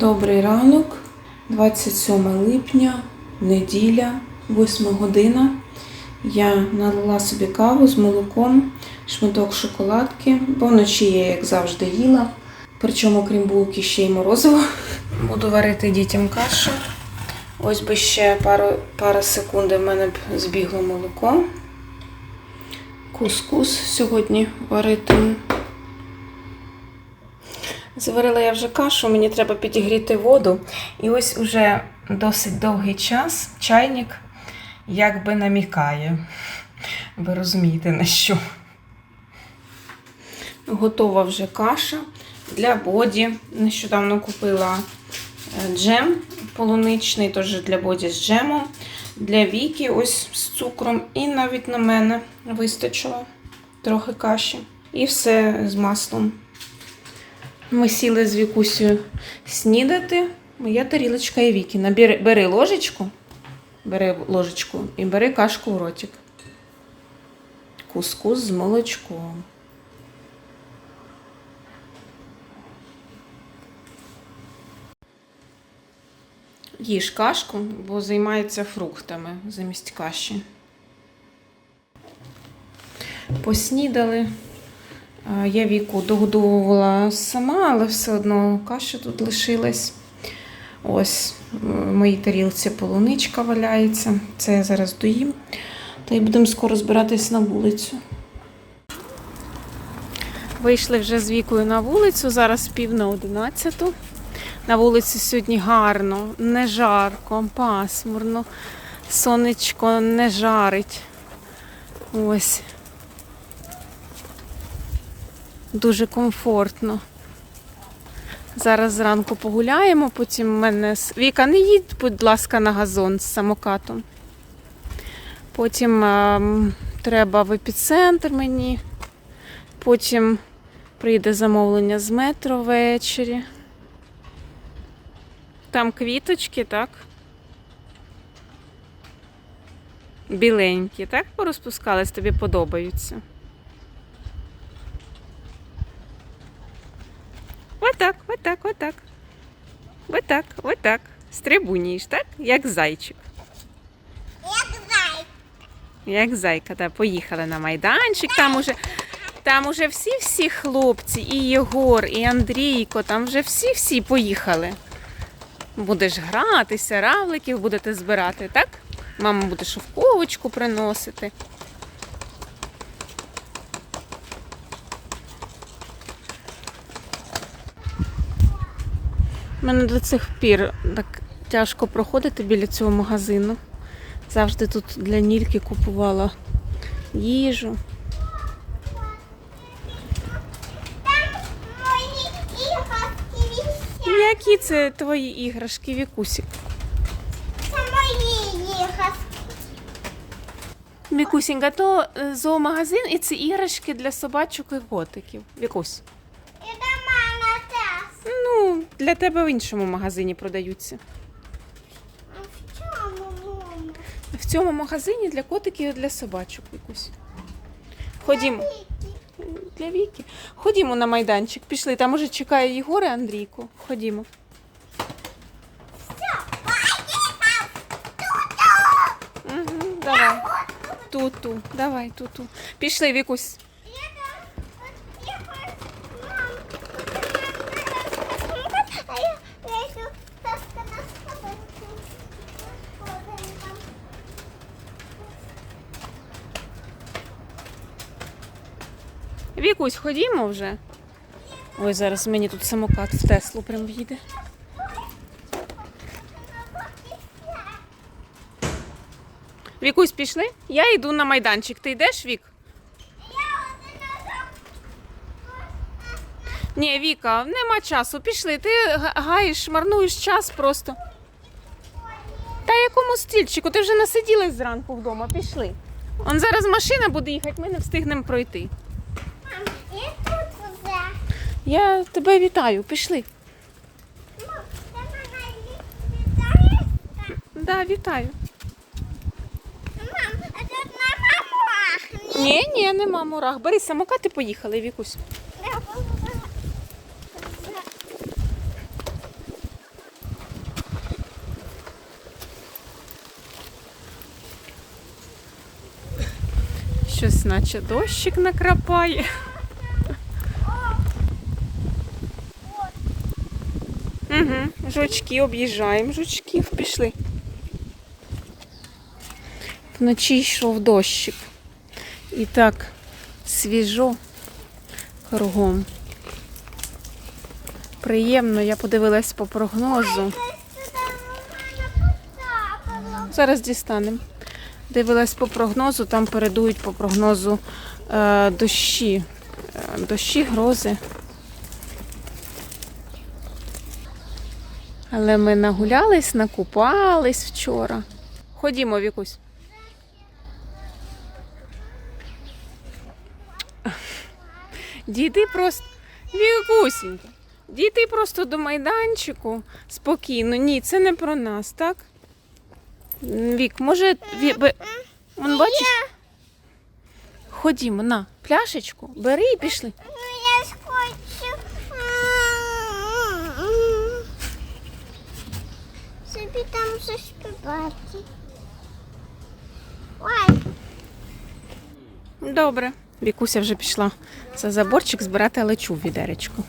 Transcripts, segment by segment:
Добрий ранок, 27 липня, неділя, 8 година. Я налила собі каву з молоком, шматок шоколадки, бо вночі я, як завжди, їла. Причому, крім булки, ще й морозиво. Буду варити дітям кашу. Ось би ще пару, пару секунд в мене б збігло молоко. Кускус сьогодні варитиму. Заварила я вже кашу, мені треба підігріти воду. І ось уже досить довгий час чайник якби намікає. Ви розумієте на що. Готова вже каша для боді. Нещодавно купила е, джем полуничний, теж для боді з джемом. Для Віки ось з цукром. І навіть на мене вистачило трохи каші. І все з маслом. Ми сіли з Вікусею снідати. Моя тарілочка і Віки. Набери, бери ложечку, бери ложечку і бери кашку в ротик. Кускус з молочком. Їж кашку, бо займається фруктами замість каші. Поснідали. А, Я віку догодувала сама, але все одно каша тут лишилась. Ось в моїй тарілці полуничка валяється. Це я зараз доїм. Та й будемо скоро збиратись на вулицю. Вийшли вже з вікою на вулицю, зараз пів на одинадцяту. На вулиці сьогодні гарно, не жарко, пасмурно, сонечко не жарить. Ось. Дуже комфортно. Зараз зранку погуляємо, потім в мене. Віка, не їдь, будь ласка, на газон з самокатом. Потім ем, треба в епіцентр мені. Потім прийде замовлення з метро ввечері. Там квіточки, так? Біленькі, так порозпускались, тобі подобаються. Отак, отак, отак. Отак, отак. Стрибуніш, так? Як зайчик. Як зайка. Як зайка, так. Поїхали на майданчик. Там уже, там уже всі-всі хлопці, і Єгор, і Андрійко, там вже всі-всі поїхали. Будеш гратися, равликів будете збирати, так? Мама буде шовковочку приносити. Мене до цих пір так тяжко проходити біля цього магазину. Завжди тут для Нільки купувала їжу. Які це твої іграшки, Вікусік? Це мої іграшки. Вікусінька, то е, зоомагазин і це іграшки для собачок і котиків. Вікусь. І до мене теж. Ну, для тебе в іншому магазині продаються. А в чому, мама? В цьому магазині для котиків і для собачок, Вікусь. Ходімо. Для Віки. Ходімо на майданчик. Пішли. Там уже чекає Єгор і Андрійко. Ходімо. Угу, давай. Ту-ту. Давай, ту-ту. Пішли, Вікусь. Я там, от я хочу, мам, а я лежу, таска на сходинку. На сходинках. Вікусь, ходімо вже. Ой, зараз мені тут самокат в Теслу прям в'їде. Вікусь, пішли? Я йду на майданчик. Ти йдеш, Вік? Ні, Віка, нема часу. Пішли. Ти гаєш, марнуєш час просто. Та якому стільчику? Ти вже насиділась зранку вдома. Пішли. Он зараз машина буде їхати, ми не встигнемо пройти. Я тебе вітаю, пішли. Да, вітаю. Мам, а тут нема мурах. Ні, ні, нема мурах. Бери самокат і поїхали, Вікусь. Щось наче дощик накрапає. Угу, жучки об'їжджаємо, жучків пішли. Вночі йшов дощик. І так свіжо кругом. Приємно, я подивилась по прогнозу. Зараз дістанемо. Дивилась по прогнозу, там передують по прогнозу е, дощі. Е, дощі, грози. Але ми нагулялись, накупались вчора. Ходімо, Вікусь. Дійди просто. Вікусінька, дійди просто до майданчику спокійно. Ні, це не про нас, так? Вік, може. Он, бачиш? Ходімо на пляшечку, бери і пішли. Ну я ж хочу. Собі там заспівати. Ой, Добре. Вікуся вже пішла за заборчик збирати лечу в відеречку.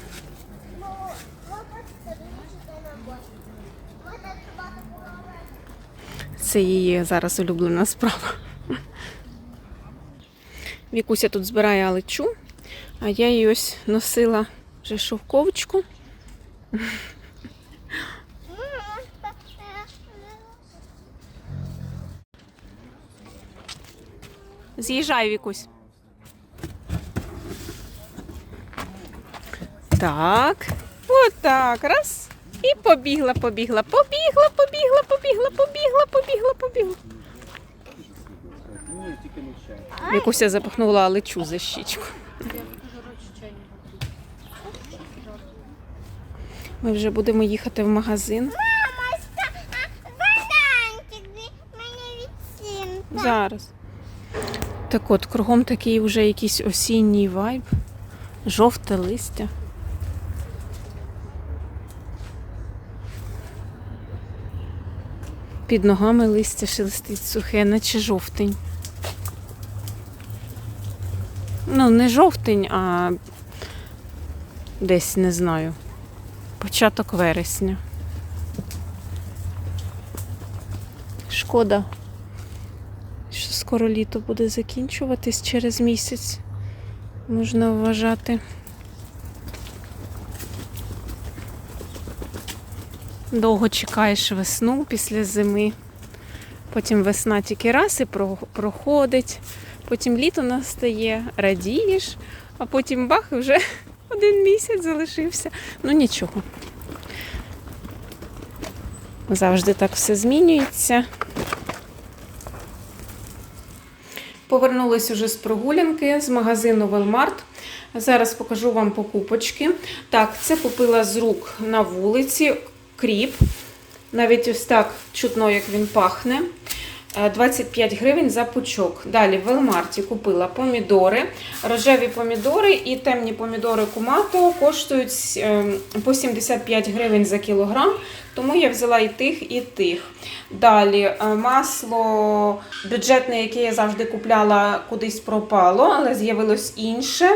Це її зараз улюблена справа. Вікуся тут збирає алечу, а я її ось носила вже шовковочку. З'їжджай, Вікусь. Так. Отак. Раз. І побігла, побігла, побігла, побігла, побігла, побігла, побігла, побігла. Вікуся запахнула лечу за щічку. Ми вже будемо їхати в магазин. Мама, а, бананчик від мене відсім. Зараз. Так от, кругом такий вже якийсь осінній вайб. Жовте листя. Під ногами листя шелестить сухе, наче жовтень. Ну, не жовтень, а десь не знаю. Початок вересня. Шкода, скоро літо буде закінчуватись через місяць, можна вважати. Довго чекаєш весну після зими. Потім весна тільки раз і проходить, потім літо настає, радієш, а потім бах, і вже один місяць залишився. Ну нічого. Завжди так все змінюється. Повернулась уже з прогулянки з магазину Велмарт. Зараз покажу вам покупочки. Так, це купила з рук на вулиці кріп. Навіть ось так чутно, як він пахне. Е, 25 гривень за пучок. Далі в Велмарті купила помідори. Рожеві помідори і темні помідори кумато коштують е, по 75 гривень за кілограм. Тому я взяла і тих, і тих. Далі е, масло бюджетне, яке я завжди купляла, кудись пропало, але з'явилось інше.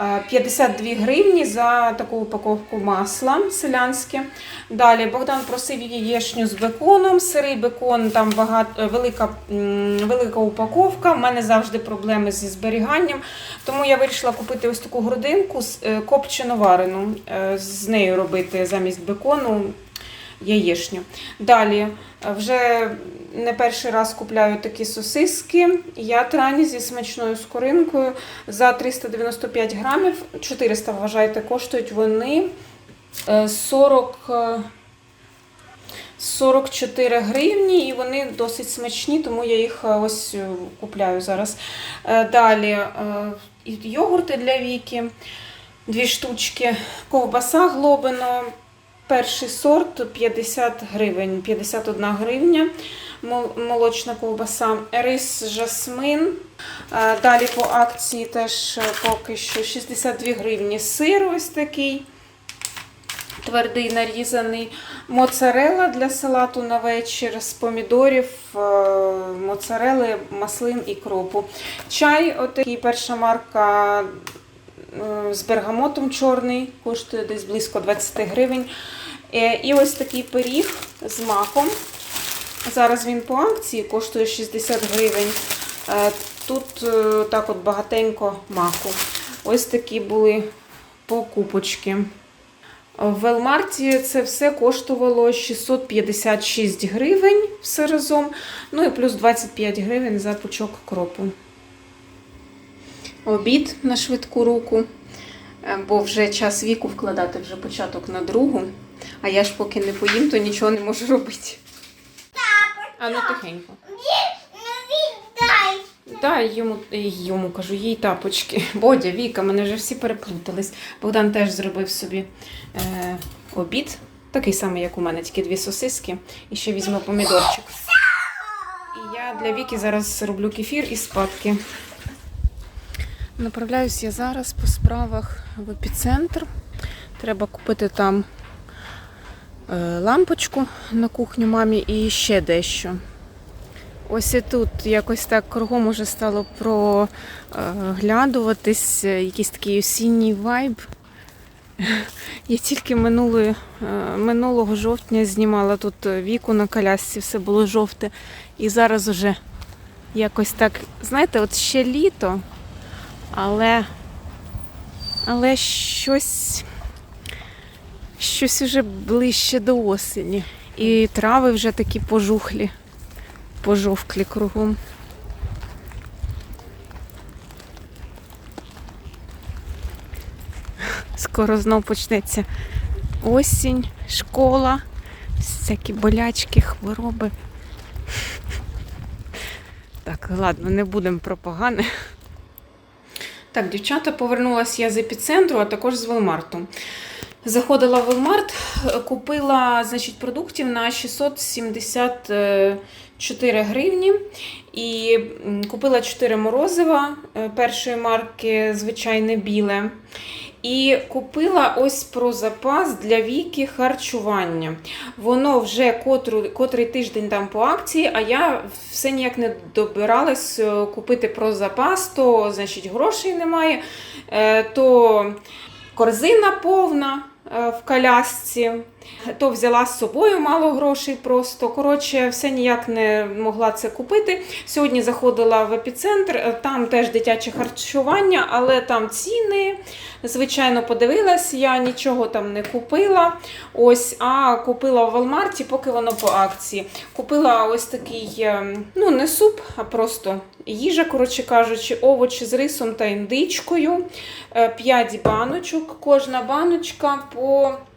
Е, 52 гривні за таку упаковку масла селянське. Далі Богдан просив яєчню з беконом. Сирий бекон, там багато, велика, велика упаковка. У мене завжди проблеми зі зберіганням. Тому я вирішила купити ось таку грудинку е, копчено варену. Е, З нею робити замість бекону яєчню. Далі е, вже не перший раз купляю такі сосиски. Ятрані зі смачною скоринкою за 395 грамів. 400, вважайте, коштують вони е, 40. е, 44 гривні, і вони досить смачні, тому я їх е, ось е, купляю зараз. Е, Далі е, йогурти для віки, дві штучки, ковбаса глобино, перший сорт 50 гривень, 51 гривня. Молочна ковбаса, рис жасмин. Е, Далі по акції теж е, поки що 62 гривні сир ось такий. твердий нарізаний, моцарела для салату на вечір з помідорів, е, моцарели, маслин і кропу. Чай, отакий перша марка з бергамотом чорний, коштує десь близько 20 гривень. Е, І ось такий пиріг з маком. Зараз він по акції коштує 60 гривень. Е, Тут е, так от багатенько маку. Ось такі були покупочки. В Велмарті це все коштувало 656 гривень все разом. Ну і плюс 25 гривень за пучок кропу. Обід на швидку руку, бо вже час віку вкладати вже початок на другу. А я ж поки не поїм, то нічого не можу робити. А ну тихенько. Ну. Дай йому, йому кажу, їй тапочки. Бодя, Віка, мене вже всі переплутались. Богдан теж зробив собі е, обід, такий самий, як у мене, тільки дві сосиски. І ще візьме помідорчик. І я для Віки зараз роблю кефір і спадки. Направляюсь я зараз по справах в епіцентр. Треба купити там е, лампочку на кухню мамі і ще дещо. Ось і тут якось так кругом уже стало проглядуватись е, якийсь такий осінній вайб. Я тільки минулої, е, минулого жовтня знімала тут віку на колясці, все було жовте. І зараз уже якось так, знаєте, от ще літо, але, але щось, щось уже ближче до осені. І трави вже такі пожухлі пожовклі кругом. Скоро знов почнеться осінь, школа, всякі болячки, хвороби. Так, ладно, не будемо про погане. Так, дівчата, повернулася я з епіцентру, а також з Велмарту. Заходила в Велмарт, купила значить, продуктів на 674 гривні і купила 4 морозива е, першої марки, звичайне біле. І купила ось про запас для віки харчування. Воно вже котру, котрий тиждень там по акції, а я все ніяк не добиралась е, купити про запас, то значить грошей немає, е, то корзина повна е, в колясці, то взяла з собою мало грошей просто. Коротше, все ніяк не могла це купити. Сьогодні заходила в епіцентр, е, там теж дитяче харчування, але там ціни. Звичайно, подивилась, я нічого там не купила. Ось, а купила в Walmart, поки воно по акції. Купила ось такий, е, ну не суп, а просто їжа, коротше кажучи, овочі з рисом та індичкою. 5 баночок, кожна баночка по е,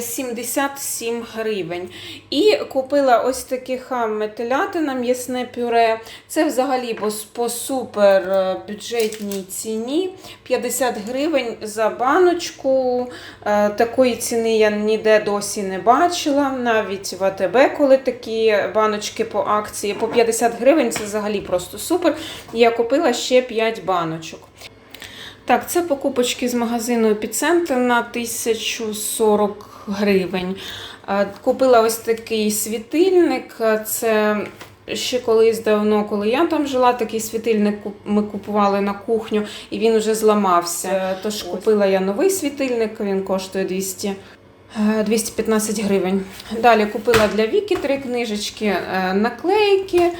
77 гривень. І купила ось такі хам телятина, м'ясне пюре. Це взагалі по супер е, бюджетній ціні. 50 гривень за баночку. Е, Такої ціни я ніде досі не бачила. Навіть в АТБ, коли такі баночки по акції, по 50 гривень це взагалі просто супер. Я купила ще 5 баночок. Так, це покупочки з магазину Епіцентр на 1040 гривень. Е, Купила ось такий світильник. Е, Це ще колись давно, коли я там жила, такий світильник ми купували на кухню і він вже зламався. Е, Тож купила я новий світильник, він коштує 200. е, 215 гривень. Далі купила для Віки три книжечки, наклейки,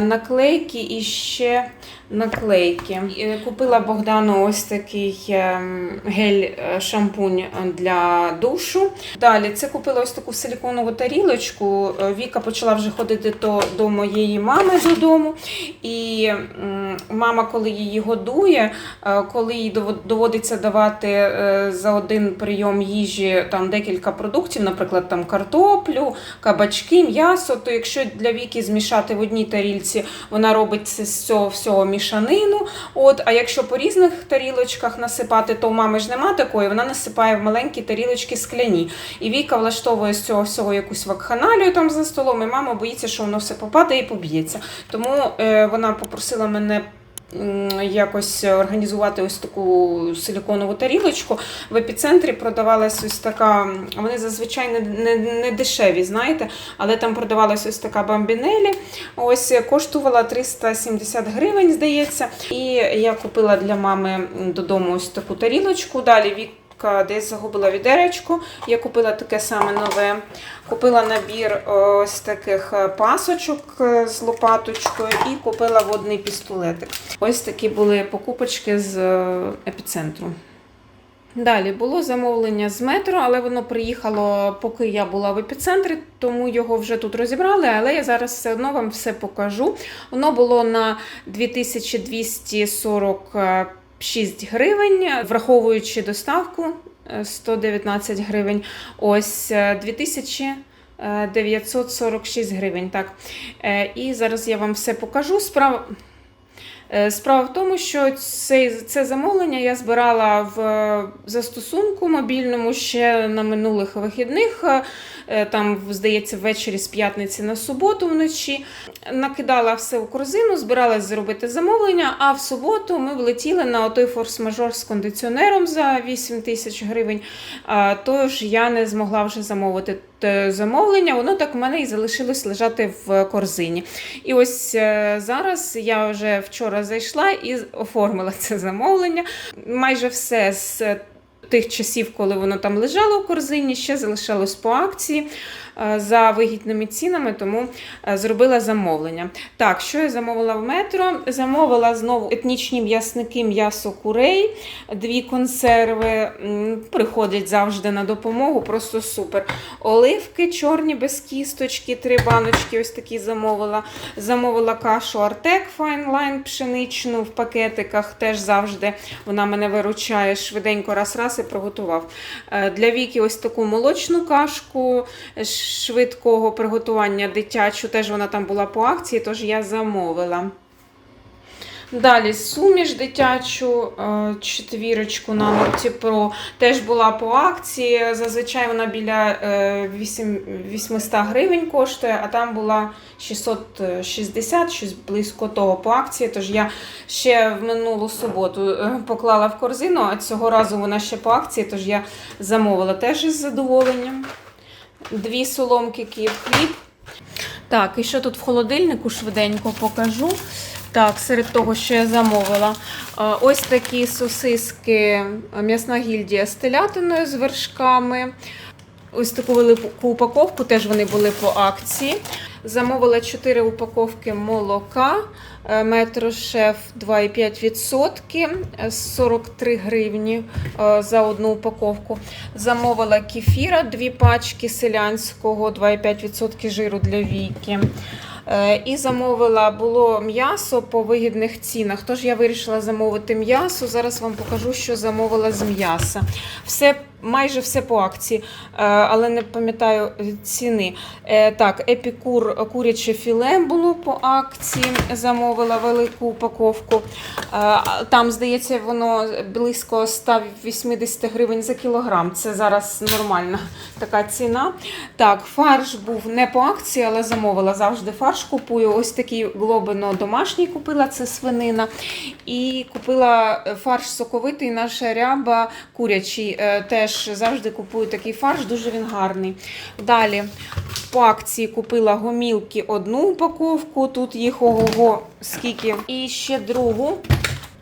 наклейки і ще наклейки. Е, Купила Богдану ось такий ем, гель-шампунь для душу. Далі це купила ось таку силіконову тарілочку. Е, Віка почала вже ходити до, до моєї мами додому. І мама, коли її годує, е, коли їй доводиться давати е, за один прийом їжі там декілька продуктів, наприклад, там картоплю, кабачки, м'ясо, то якщо для Віки змішати в одній тарілці, вона робить з цього всього мішанину. От, а якщо по різних тарілочках насипати, то у мами ж нема такої, вона насипає в маленькі тарілочки скляні. І Віка влаштовує з цього всього якусь вакханалію там за столом, і мама боїться, що воно все попаде і поб'ється. Тому е, вона попросила мене якось організувати ось таку силіконову тарілочку. В епіцентрі продавалась ось така, вони зазвичай не, не, не дешеві, знаєте, але там продавалась ось така бамбінелі. Ось коштувала 370 гривень, здається. І я купила для мами додому ось таку тарілочку. Далі Віка десь загубила відеречко. Я купила таке саме нове. Купила набір ось таких е, пасочок е, з лопаточкою і купила водний пістолетик. Ось такі були покупочки з е, епіцентру. Далі було замовлення з метро, але воно приїхало, поки я була в епіцентрі, тому його вже тут розібрали. Але я зараз все одно вам все покажу. Воно було на 2246 гривень, враховуючи доставку е, 119 гривень. Ось е, 2000 е, 946 гривень. Так. Е, І зараз я вам все покажу. Справа. Е, Справа в тому, що це, це замовлення я збирала в е, застосунку мобільному ще на минулих вихідних. Е, Там, здається, ввечері з п'ятниці на суботу вночі. Накидала все в корзину, збиралась зробити замовлення, а в суботу ми влетіли на отой форс-мажор з кондиціонером за 8 тисяч гривень. Тож я не змогла вже замовити те замовлення, воно так в мене і залишилось лежати в корзині. І ось е, зараз я вже вчора зайшла і оформила це замовлення. Майже все з тих часів, коли воно там лежало в корзині, ще залишалось по акції за вигідними цінами, тому е, зробила замовлення. Так, що я замовила в метро? Замовила знову етнічні м'ясники, м'ясо курей, дві консерви. Приходять завжди на допомогу, просто супер. Оливки чорні без кісточки, три баночки, ось такі замовила. Замовила кашу Артек Файнлайн пшеничну в пакетиках. Теж завжди вона мене виручає швиденько раз-раз і приготував. Е, Для Віки ось таку молочну кашку е, швидкого приготування дитячу. Теж вона там була по акції, тож я замовила. Далі суміш дитячу, е, четвірочку на Про теж була по акції. Зазвичай вона біля е, 8 800 гривень коштує, а там була 660, щось близько того по акції. Тож я ще в минулу суботу е, поклала в корзину, а цього разу вона ще по акції, тож я замовила теж із задоволенням. Дві соломки Київ хліб. Так, і що тут в холодильнику швиденько покажу. Так, серед того, що я замовила. Ось такі сосиски м'ясна гільдія з телятиною з вершками. Ось таку велику упаковку, теж вони були по акції. Замовила 4 упаковки молока, е, метро шеф 2,5%, е, 43 гривні е, за одну упаковку. Замовила кефіра, дві пачки селянського, 2,5% жиру для віки. Е, І замовила було м'ясо по вигідних цінах. Тож я вирішила замовити м'ясо. Зараз вам покажу, що замовила з м'яса. Все, майже все по акції, е, але не пам'ятаю ціни. Е, Так, епікур куряче філе було по акції. Замовила велику упаковку. Е, Там, здається, воно близько 180 гривень за кілограм. Це зараз нормальна така ціна. Так, фарш був не по акції, але замовила завжди фарш. Купую. Ось такий глобино домашній купила, це свинина. І купила фарш соковитий, наша ряба курячий. Е, Теж завжди купую такий фарш, дуже він гарний. Далі по акції купила гомілки одну упаковку, тут їх ого скільки. І ще другу.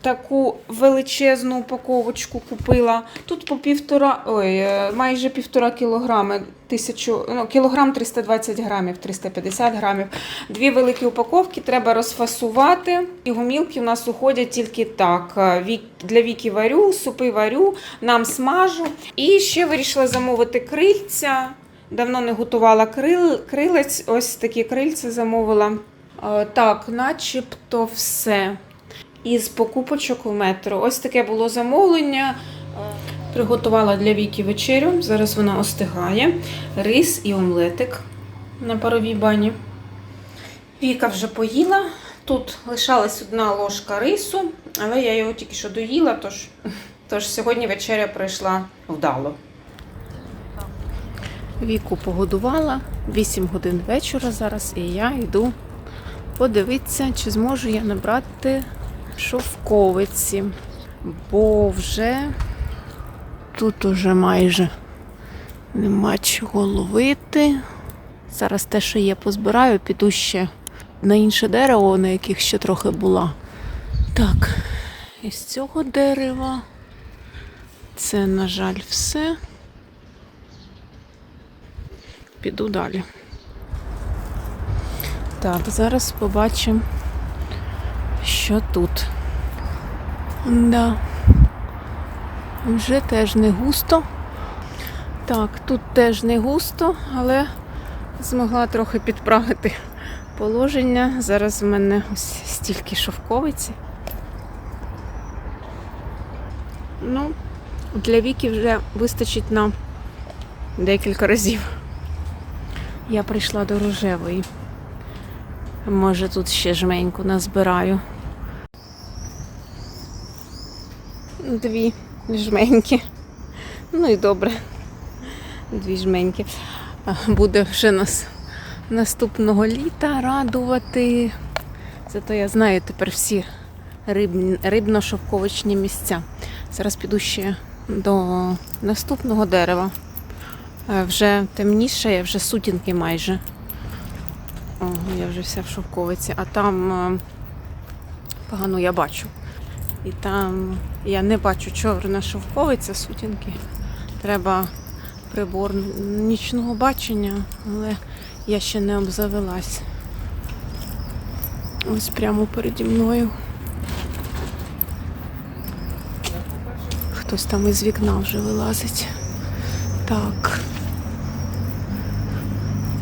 Таку величезну упаковочку купила. Тут по півтора, ой, е, майже півтора кілограми, тисячу, ну, кілограм 320 грамів, 350 грамів. Дві великі упаковки треба розфасувати. І гомілки у нас уходять тільки так. Е, для віки варю, супи варю, нам смажу. І ще вирішила замовити крильця. Давно не готувала крил, крилець, ось такі крильця замовила. Е, Так, начебто все із покупочок у метро. Ось таке було замовлення. Е, Приготувала для Віки вечерю. Зараз вона остигає. Рис і омлетик на паровій бані. Віка вже поїла. Тут лишалась одна ложка рису, але я його тільки що доїла, тож, тож сьогодні вечеря пройшла вдало. Віку погодувала 8 годин вечора зараз, і я йду подивитися, чи зможу я набрати шовковиці, бо вже тут уже майже нема чого ловити. Зараз те, що є, позбираю, піду ще на інше дерево, на яких ще трохи була. Так, із цього дерева це, на жаль, все. Піду далі. Так, зараз побачимо, що тут. Да. Вже теж не густо. Так, тут теж не густо, але змогла трохи підправити положення. Зараз в мене ось стільки шовковиці. Ну, для віки вже вистачить на декілька разів. Я прийшла до рожевої. Може тут ще жменьку назбираю. Дві жменьки. Ну і добре. Дві жменьки. Буде вже нас наступного літа радувати. Зато я знаю тепер всі риб... рибно-шовковичні місця. Зараз піду ще до наступного дерева. Вже темніше, вже сутінки майже. О, я вже вся в шовковиці, а там е, погано я бачу. І там я не бачу чорна шовковиця сутінки. Треба прибор нічного бачення, але я ще не обзавелась. Ось прямо переді мною. Хтось там із вікна вже вилазить. Так.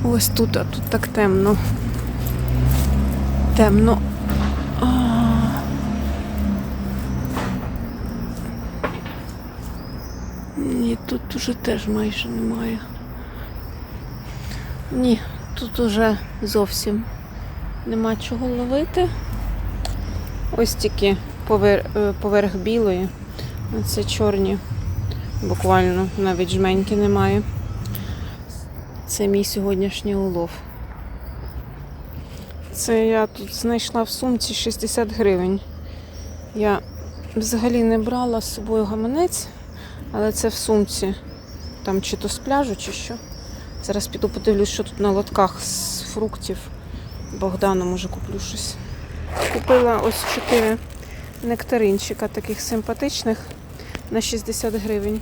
Ось тут, а тут так темно. Темно. А. Ні, тут уже теж майже немає. Ні, тут уже зовсім нема чого ловити. Ось тільки повер... е, поверх білої. Це чорні. Буквально навіть жменьки немає. Це мій сьогоднішній улов. Це я тут знайшла в сумці 60 гривень. Я взагалі не брала з собою гаманець, але це в сумці. Там чи то з пляжу, чи що. Зараз піду подивлюсь, що тут на лотках з фруктів. Богдану, може, куплю щось. Купила ось 4 нектаринчика таких симпатичних на 60 гривень.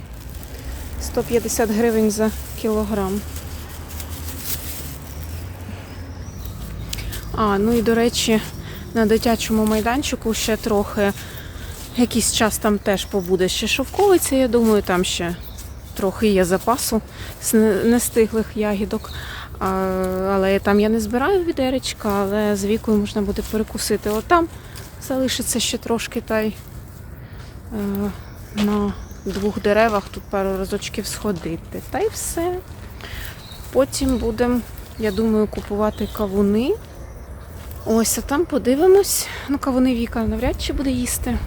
150 гривень за кілограм. А, ну і до речі, на дитячому майданчику ще трохи якийсь час там теж побуде ще шовковиця, я думаю, там ще трохи є запасу нестиглих ягідок. А, але там я не збираю відеречка, але з вікою можна буде перекусити. От там залишиться ще трошки та й е, на двох деревах тут пару разочків сходити. Та й все. Потім будемо, я думаю, купувати кавуни. Ось, а там подивимось. Ну, кавуни Віка навряд чи буде їсти.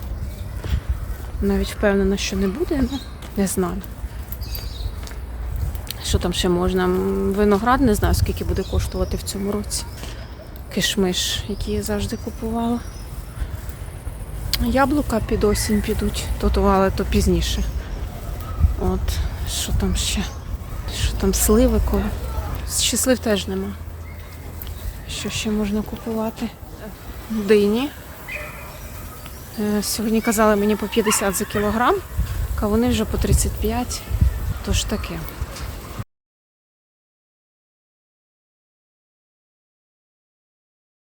Навіть впевнена, що не буде, ну, не знаю. Що там ще можна? Виноград не знаю, скільки буде коштувати в цьому році. Кишмиш, який я завжди купувала. Яблука під осінь підуть, то то, але то пізніше. От, що там ще? Що там сливи коли? Щаслив теж нема. Що ще можна купувати? Дині. Е, Сьогодні казали мені по 50 за кілограм, а вони вже по 35. Тож таке.